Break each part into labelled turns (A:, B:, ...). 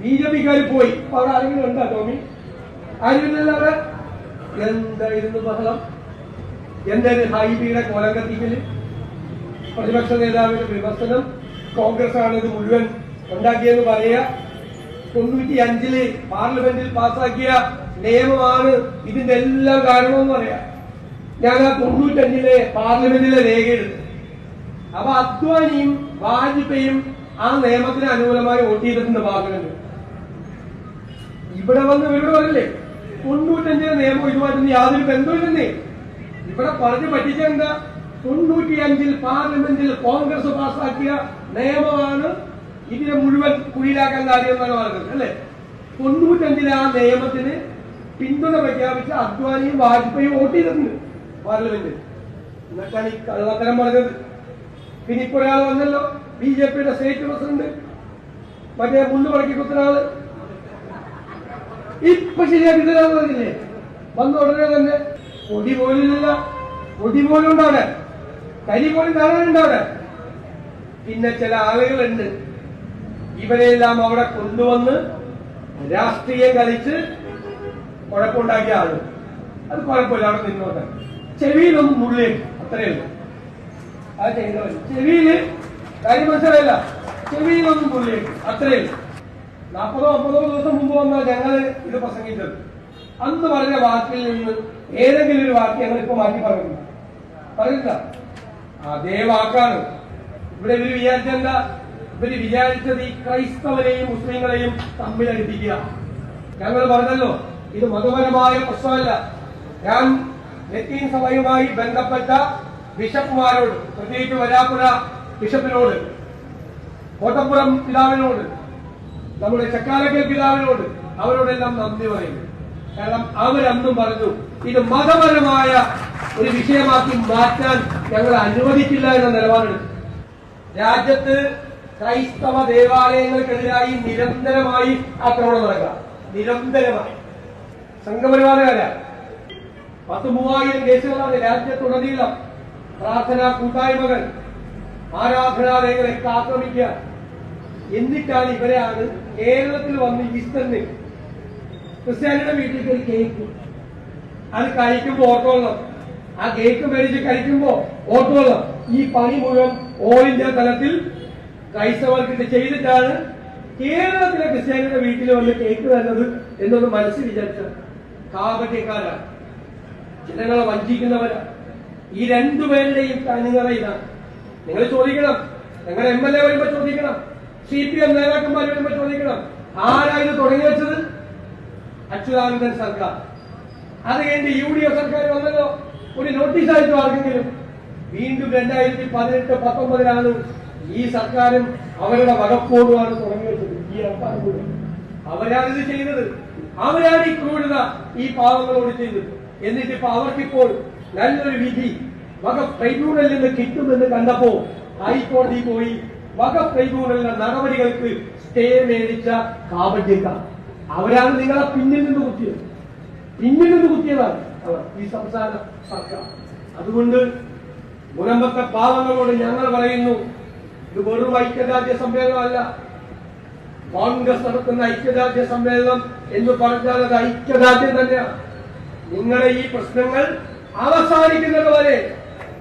A: B J പിക്കാർ പോയി. അപ്പൊ അവിടെ ആരെങ്കിലും ഉണ്ടോ ടോമി? ആരെങ്കിലും അവിടെ എന്തായിരുന്നു ബഹളം? എന്തായിരുന്നു ഹൈബിയുടെ കോലം കത്തിക്കൽ പ്രതിപക്ഷ നേതാവിന്റെ വിമർശനം കോൺഗ്രസ് ആണ് ഇത് മുഴുവൻ ഉണ്ടാക്കിയെന്ന് പറയുക. തൊണ്ണൂറ്റി അഞ്ചിൽ പാർലമെന്റിൽ പാസാക്കിയ നിയമമാണ് ഇതിന്റെ എല്ലാം കാരണമെന്ന് പറയാം. ഞാൻ ആ തൊണ്ണൂറ്റഞ്ചിലെ പാർലമെന്റിലെ രേഖയെടുത്തു അപ്പൊ അദ്വാനിയും വാജ്പേയും ആ നിയമത്തിന് അനുകൂലമായി വോട്ട് ചെയ്തിട്ടുണ്ട് പാർലമെന്റ്. ഇവിടെ വന്ന് ഇവരോട് പറയില്ലേ തൊണ്ണൂറ്റഞ്ചിന് നിയമം ഇതുമായിട്ടൊന്നും യാതൊരു ബന്ധമില്ലെന്നേ ഇവിടെ പറഞ്ഞു പറ്റിച്ച എന്താ? തൊണ്ണൂറ്റിയഞ്ചിൽ പാർലമെന്റിൽ കോൺഗ്രസ് പാസാക്കിയ നിയമമാണ് ഇതിനെ മുഴുവൻ കുഴിയിലാക്കാൻ കാര്യമെന്നാണ് പറഞ്ഞത് അല്ലെ? തൊണ്ണൂറ്റഞ്ചിലെ ആ നിയമത്തിന് പിന്തുണ പ്രഖ്യാപിച്ച അദ്വാനിയും വാജ്പേയും വോട്ട് ചെയ്തിട്ടുണ്ട് പാർലമെന്റിൽ. എന്നിട്ടാണ് ഈ കള്ളത്തരം പറഞ്ഞത്. പിന്നെ ഇപ്പൊ ഒരാൾ വന്നല്ലോ ബി ജെ പിയുടെ സ്റ്റേറ്റ് പ്രസിഡന്റ്. മറ്റേ മുള്ളു ആൾ. ഇപ്പൊ ശരിയാക്കി തരാന്ന് പറഞ്ഞില്ലേ? വന്ന ഉടനെ തന്നെ പൊടി പോലില്ല പൊടി പോലും ഉണ്ട് അവിടെ. കരി പോലും കാണാനുണ്ടവിടെ പിന്നെ ചില ആളുകളുണ്ട്. ഇവരെല്ലാം അവിടെ കൊണ്ടുവന്ന് രാഷ്ട്രീയം കളിച്ച് കുഴപ്പമുണ്ടാക്കിയ ആൾ. അത് കുഴപ്പമില്ല അവിടെ നിന്നോട്ടെ ചെവിയിലൊന്നും മുള്ളേ അത്രയേ ഉള്ളൂ. അത് ചെയ്തവർ ചെവിയിൽ കാര്യം മനസ്സിലായില്ല. ചെവിയിലൊന്നും മുള്ളേ അത്രയേ ഉള്ളൂ. നാൽപ്പതോ അമ്പതോ ദിവസം മുമ്പ് വന്ന ഞങ്ങൾ ഇത് പ്രസംഗിച്ചത് അന്ന് പറഞ്ഞ വാക്കിൽ നിന്ന് ഏതെങ്കിലും ഒരു വാക്ക് ഞങ്ങൾ ഇപ്പൊ മാറ്റി പറയുന്നു. പറയില്ല. അതേ വാക്കാണ്. ഇവിടെ ഇവർ വിചാരിച്ചെന്താ? ഇവർ വിചാരിച്ചത് ഈ ക്രൈസ്തവരെയും മുസ്ലിങ്ങളെയും തമ്മിലടിപ്പിക്കുക ഞങ്ങൾ പറഞ്ഞല്ലോ ഇത് മതപരമായ പ്രശ്നമല്ല. ഞാൻ ലത്തീൻ സഭയുമായി ബന്ധപ്പെട്ട ബിഷപ്പുമാരോട് പ്രത്യേകിച്ച് വരാപ്പുഴ ബിഷപ്പിനോട് കോട്ടപ്പുറം പിതാവിനോട് നമ്മുടെ ചക്കാലക്കൽ പിതാവിനോട് അവരോടെല്ലാം നന്ദി പറയുന്നു. കാരണം അവരന്നും പറഞ്ഞു ഇത് മതപരമായ ഒരു വിഷയമാക്കി മാറ്റാൻ ഞങ്ങൾ അനുവദിക്കില്ല എന്ന നിലപാടെടുത്തു. രാജ്യത്ത് ക്രൈസ്തവ ദേവാലയങ്ങൾക്കെതിരായി നിരന്തരമായി ആക്രമണം നടക്കുക. നിരന്തരമായി. സംഘപരിവാരകാര പത്ത് മൂവായിരം കേസുകളാണ് രാജ്യത്തുടനീളം പ്രാർത്ഥനാ കൂട്ടായ്മകൾ ആരാധനാലയങ്ങളെ ആക്രമിക്കുക. എന്നിട്ടാണ് ഇവരെയാണ് കേരളത്തിൽ വന്ന് ഈസ്റ്ററിന് ക്രിസ്ത്യാനിയുടെ വീട്ടിലേക്ക് ഒരു കേക്ക് അത് കഴിക്കുമ്പോ ഓട്ടോളം ആ കേക്ക് മേടിച്ച് കഴിക്കുമ്പോ ഓട്ടോളം ഈ പണി മുഴുവൻ ഓൾ ഇന്ത്യ തലത്തിൽ ക്രൈസ്തവർക്ക് ഇത് ചെയ്തിട്ടാണ് കേരളത്തിലെ ക്രിസ്ത്യാനിയുടെ വീട്ടിൽ വന്ന് കേക്ക് തരുന്നത് എന്നൊന്ന് മനസ്സിൽ വിചാരിച്ച കാപട്യക്കാരാണ്. ജനങ്ങളെ വഞ്ചിക്കുന്നവരാ ഈ രണ്ടുപേരുടെയും തനിനിറ ഇതാണ് നിങ്ങൾ ചോദിക്കണം. നിങ്ങളുടെ എം എൽ എ വരുമ്പോ ചോദിക്കണം. സി പി എം നേതാക്കന്മാർ വരുമ്പോ ചോദിക്കണം. ആരാ ഇത് തുടങ്ങി വെച്ചത്? അച്യുതാനന്ദൻ സർക്കാർ. അത് കഴിഞ്ഞ് യു ഡി എഫ് സർക്കാർ വന്നല്ലോ. ഒരു നോട്ടീസ് ആയിട്ട് ആർക്കെങ്കിലും? വീണ്ടും രണ്ടായിരത്തി പതിനെട്ട് പത്തൊമ്പതിലാണ് ഈ സർക്കാരും അവരുടെ വകപ്പോടുമാണ് തുടങ്ങി വെച്ചത്. ഈ അവരാണ് ഇത് ചെയ്തത് അവരാണ് ഈ ക്രൂരത ഈ പാവങ്ങളോട് ചെയ്തത് എന്നിട്ട് ഇപ്പൊ അവർക്കിപ്പോൾ നല്ലൊരു വിധി വക ട്രൈബ്യൂണലിൽ നിന്ന് കിട്ടുമെന്ന് കണ്ടപ്പോ ഹൈക്കോടതി പോയി വക ട്രൈബ്യൂണലിന്റെ നടപടികൾക്ക് സ്റ്റേ മേടിച്ച കാപട്യക്കാർ അവരാണ് നിങ്ങളെ പിന്നിൽ നിന്ന് കുത്തിയത്. പിന്നിൽ നിന്ന് കുത്തിയതാണ് അവർ ഈ സംസ്ഥാന സർക്കാർ. അതുകൊണ്ട് മുനമ്പത്തെ പാവങ്ങളോട് ഞങ്ങൾ പറയുന്നു ഇത് വെറും ഐക്യരാജ്യ സമ്മേളനമല്ല കോൺഗ്രസ് നടത്തുന്ന ഐക്യരാജ്യ സമ്മേളനം എന്ന് പറഞ്ഞാൽ അത് ഐക്യരാജ്യം തന്നെയാണ്. നിങ്ങളെ ഈ പ്രശ്നങ്ങൾ അവസാനിക്കുന്നത് വരെ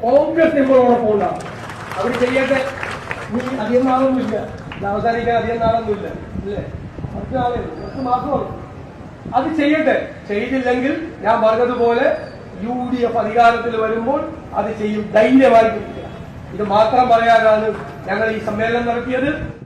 A: കോൺഗ്രസ് നിങ്ങളോടൊപ്പം ഉണ്ടാവും അവർ ചെയ്യട്ടെ നീ അധികം നാളൊന്നുമില്ല. ഇത് അവസാനിക്കാൻ അധികം നാളൊന്നുമില്ല. അല്ലേ കുറച്ച് നാളേ. കുറച്ച് മാസമാണ് അത് ചെയ്യട്ടെ. ചെയ്തില്ലെങ്കിൽ ഞാൻ പറഞ്ഞതുപോലെ യു ഡി എഫ് അധികാരത്തിൽ വരുമ്പോൾ അത് ചെയ്യും. ധൈര്യമായി ഇത് മാത്രം പറയാനാണ് ഞങ്ങൾ ഈ സമ്മേളനം നടത്തിയത്.